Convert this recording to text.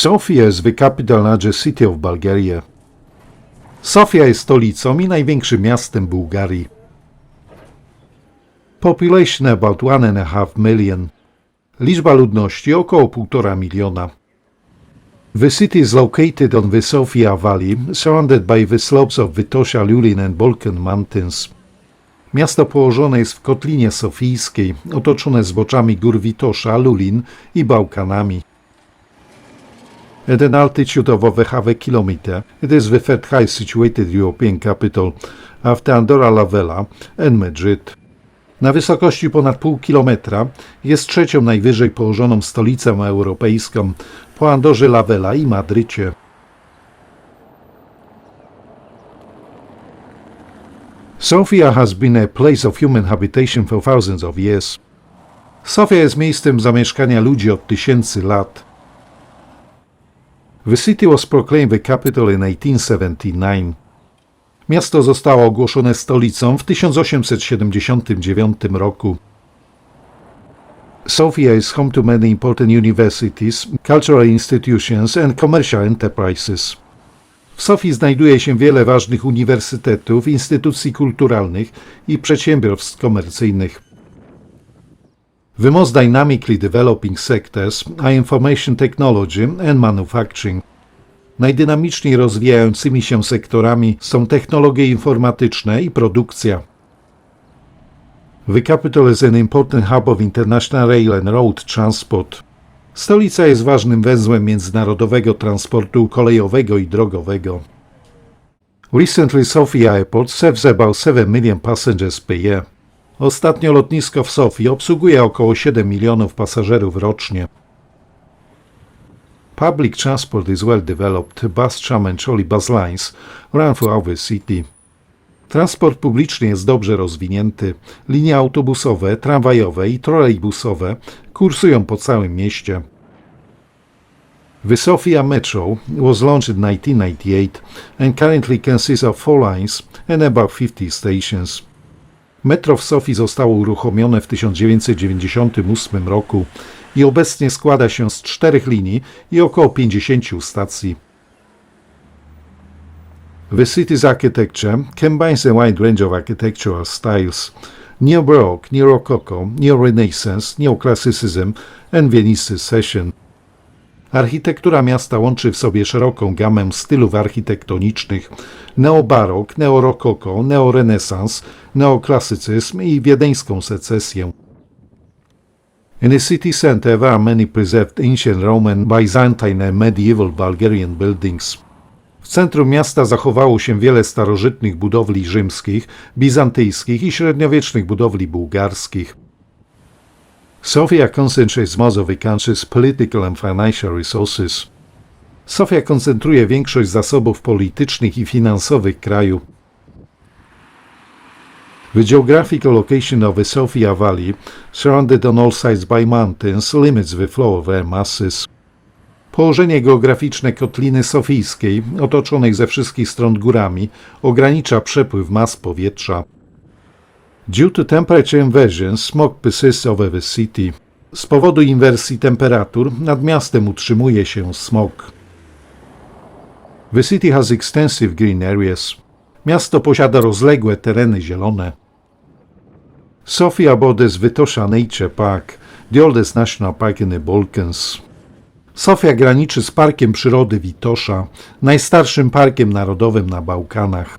Sofia is the capital largest city of Bulgaria. Sofia jest stolicą i największym miastem Bułgarii. Population about one and a half million. Liczba ludności około 1,5 miliona. The city is located on the Sofia Valley, surrounded by the slopes of Vitosha, Lulin and Balkan Mountains. Miasto położone jest w Kotlinie Sofijskiej, otoczone zboczami gór Witosza, Lulin i Bałkanami. At an altitude of over half a kilometer, it is the third highest situated European capital after Andorra la Vella and Madrid. Na wysokości ponad pół kilometra jest trzecią najwyżej położoną stolicą europejską po Andorze la Vella i Madrycie. Sofia has been a place of human habitation for thousands of years. Sofia jest miejscem zamieszkania ludzi od tysięcy lat. The city was proclaimed the capital in 1879. Miasto zostało ogłoszone stolicą w 1879 roku. Sofia is home to many important universities, cultural institutions and commercial enterprises. W Sofii znajduje się wiele ważnych uniwersytetów, instytucji kulturalnych i przedsiębiorstw komercyjnych. The most dynamically developing sectors are information technology and manufacturing. Najdynamiczniej rozwijającymi się sektorami są technologie informatyczne i produkcja. The capital is an important hub of international rail and road transport. Stolica jest ważnym węzłem międzynarodowego transportu kolejowego i drogowego. Recently, Sofia Airport serves about 7 million passengers per year. Ostatnio lotnisko w Sofii obsługuje około 7 milionów pasażerów rocznie. Public transport is well developed. Bus, tram and trolley bus lines run throughout the city. Transport publiczny jest dobrze rozwinięty. Linie autobusowe, tramwajowe i trolejbusowe kursują po całym mieście. The Sofia Metro was launched in 1998 and currently consists of four lines and about 50 stations. Metro w Sofii zostało uruchomione w 1998 roku i obecnie składa się z czterech linii i około 50 stacji. The city's architecture combines a wide range of architectural styles neo-Baroque, neo-Rococo, neo-Renaissance, neoclassicism and Viennese Secession. Architektura miasta łączy w sobie szeroką gamę stylów architektonicznych neobarok, neorokoko, neorenesans, neoklasycyzm i wiedeńską secesję. In the city center there are many preserved ancient Roman, Byzantine and medieval Bulgarian buildings. W centrum miasta zachowało się wiele starożytnych budowli rzymskich, bizantyjskich i średniowiecznych budowli bułgarskich. Sofia concentrates most of the country's political and financial resources. Sofia koncentruje większość zasobów politycznych i finansowych kraju. The geographical location of the Sofia Valley, surrounded on all sides by mountains, limits the flow of air masses. Położenie geograficzne Kotliny Sofijskiej, otoczonej ze wszystkich stron górami, ogranicza przepływ mas powietrza. Due to temperature inversion, smog persists over the city. Z powodu inwersji temperatur nad miastem utrzymuje się smog. The city has extensive green areas. Miasto posiada rozległe tereny zielone. Sofia borders Vitosha Nature Park, the oldest national park in the Balkans. Sofia graniczy z Parkiem Przyrody Witosza, najstarszym parkiem narodowym na Bałkanach.